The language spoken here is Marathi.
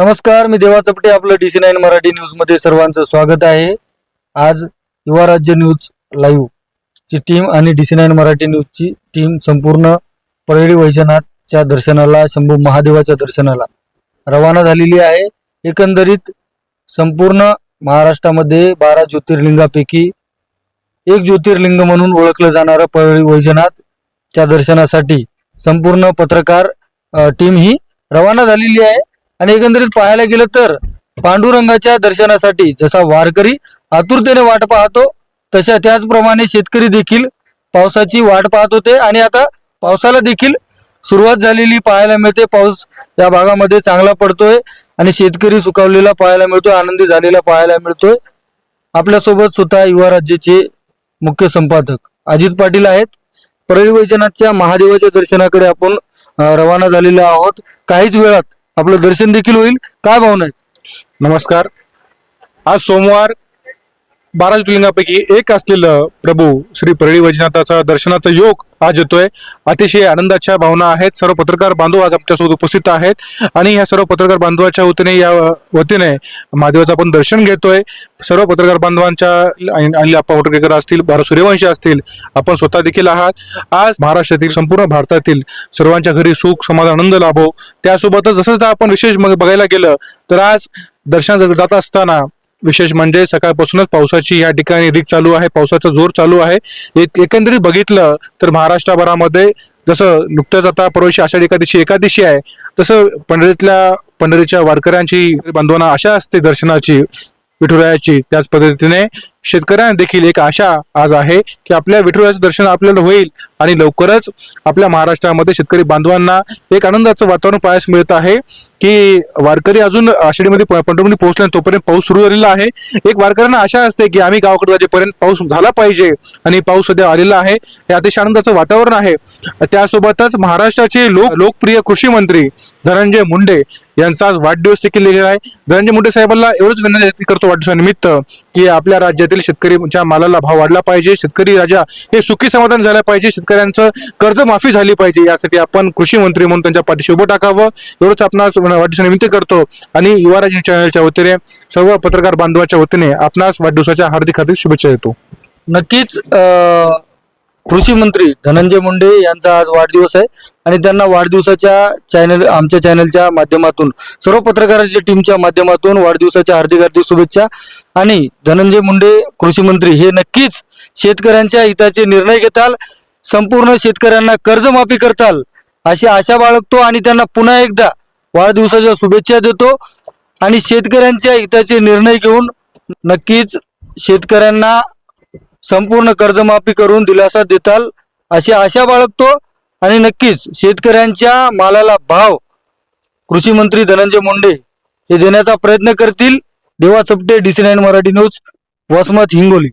नमस्कार मी देवा चपटे आपलं डी सी नाईन मराठी न्यूजमध्ये सर्वांचं स्वागत आहे. आज युवा राज्य न्यूज लाईव्ह ची टीम आणि डी सी नाईन मराठी न्यूजची टीम संपूर्ण परळी वैजनाथच्या दर्शनाला शंभू महादेवाच्या दर्शनाला रवाना झालेली आहे. एकंदरीत संपूर्ण महाराष्ट्रामध्ये बारा ज्योतिर्लिंगापैकी एक ज्योतिर्लिंग म्हणून ओळखलं जाणारं परळी वैजनाथच्या दर्शनासाठी संपूर्ण पत्रकार टीम ही रवाना झालेली आहे. आणि एकंदरीत पाहायला गेलं तर पांडुरंगाच्या दर्शनासाठी जसा वारकरी आतुरतेने वाट पाहतो तशा त्याचप्रमाणे शेतकरी देखील पावसाची वाट पाहत होते. आणि आता पावसाला देखील सुरुवात झालेली पाहायला मिळते. पाऊस या भागामध्ये चांगला पडतोय आणि शेतकरी सुकावलेला पाहायला मिळतोय आनंदी झालेला पाहायला मिळतोय. आपल्यासोबत स्वतः युवा राज्याचे मुख्य संपादक अजित पाटील आहेत. परळी वैजनाथच्या महादेवाच्या दर्शनाकडे आपण रवाना झालेलो आहोत. काहीच वेळात आपलं दर्शन देखील होईल. काय भावना आहेत? नमस्कार. आज सोमवार बारा ज्योतिर्लिंगापैकी एक असलेलं प्रभू श्री परळी वैजनाथाचा दर्शनाचा योग आज येतोय. अतिशय आनंदाच्या भावना आहेत. सर्व पत्रकार बांधव आज आमच्यासोबत उपस्थित आहेत आणि ह्या सर्व पत्रकार बांधवाच्या वतीने या वतीने महादेवाचं आपण दर्शन घेतोय. सर्व पत्रकार बांधवांच्या आणि आणि अप्पा मोटरकेकर असतील भारत सूर्यवंशी असतील आपण स्वतः देखील आहात. आज महाराष्ट्रातील संपूर्ण भारतातील सर्वांच्या घरी सुख समाधान आनंद लाभो. त्यासोबतच जसं जसं आपण विशेष मग बघायला गेलं तर आज दर्शन जात असताना विशेष म्हणजे सकाळपासूनच पावसाची या ठिकाणी रीक चालू आहे पावसाचा जोर चालू आहे. एक एकंदरीत बघितलं तर महाराष्ट्रभरामध्ये जसं नुकत्याच आता परवाशी आषाढी एकादशी एकादशी आहे तसं पंढरीतल्या पंढरीच्या वारकऱ्यांची बांधवांना आशा असते दर्शनाची विठुरायाची त्याच पद्धतीने शेतकऱ्यांना देखील एक आशा आज आहे की आपल्या विठुराचं दर्शन आपल्याला होईल आणि लवकरच आपल्या महाराष्ट्रामध्ये शेतकरी बांधवांना एक आनंदाचं वातावरण पाहायस मिळत आहे की वारकरी अजून आषाढीमध्ये प- पंढरपूरमध्ये पोहोचले तोपर्यंत पाऊस सुरू झालेला आहे. एक वारकऱ्यांना आशा असते की आम्ही गावाकडे जाजेपर्यंत पाऊस झाला पाहिजे आणि पाऊस सध्या आलेला आहे. हे अतिशय आनंदाचं वातावरण आहे. त्यासोबतच महाराष्ट्राचे लोक लोकप्रिय कृषी मंत्री धनंजय मुंडे यांचा आज वाढदिवस देखील लिहिलेला आहे. धनंजय मुंडे साहेबांना एवढंच विनंती करतो वाढदिवसानिमित्त की आपल्या राज्यात राज्यातील शेतकरीच्या मालाला भाव वाढला पाहिजे. शेतकरी राजा हे सुखी समाधान झालं पाहिजे. शेतकऱ्यांचं कर्ज माफी झाली पाहिजे. यासाठी आपण कृषी मंत्री म्हणून त्यांच्या पाठीशी उभं टाकावं. एवढंच आपणास वाढदिवसा विनंती करतो. आणि युवाराज चॅनलच्या वतीने सर्व पत्रकार बांधवाच्या वतीने आपणास वाढदिवसाच्या हार्दिक हार्दिक शुभेच्छा देतो. नक्कीच कृषी मंत्री धनंजय मुंडे यांचा आज वाढदिवस आहे आणि त्यांना वाढदिवसाच्या चॅनल आमच्या चॅनलच्या माध्यमातून सर्व पत्रकारांच्या टीमच्या माध्यमातून वाढदिवसाच्या हार्दिक हार्दिक शुभेच्छा. आणि धनंजय मुंडे कृषी मंत्री हे नक्कीच शेतकऱ्यांच्या हिताचे निर्णय घेताल संपूर्ण शेतकऱ्यांना कर्जमाफी करताल अशी आशा बाळगतो आणि त्यांना पुन्हा एकदा वाढदिवसाच्या शुभेच्छा देतो. आणि शेतकऱ्यांच्या हिताचे निर्णय घेऊन नक्कीच शेतकऱ्यांना संपूर्ण कर्जमाफी करून दिलासा देताल अशी आशा बाळगतो. आणि नक्कीच शेतकऱ्यांच्या मालाला भाव कृषी मंत्री धनंजय मुंडे हे देण्याचा प्रयत्न करतील. Deva Chapte D C nine Marathi news Vasmat Hingoli.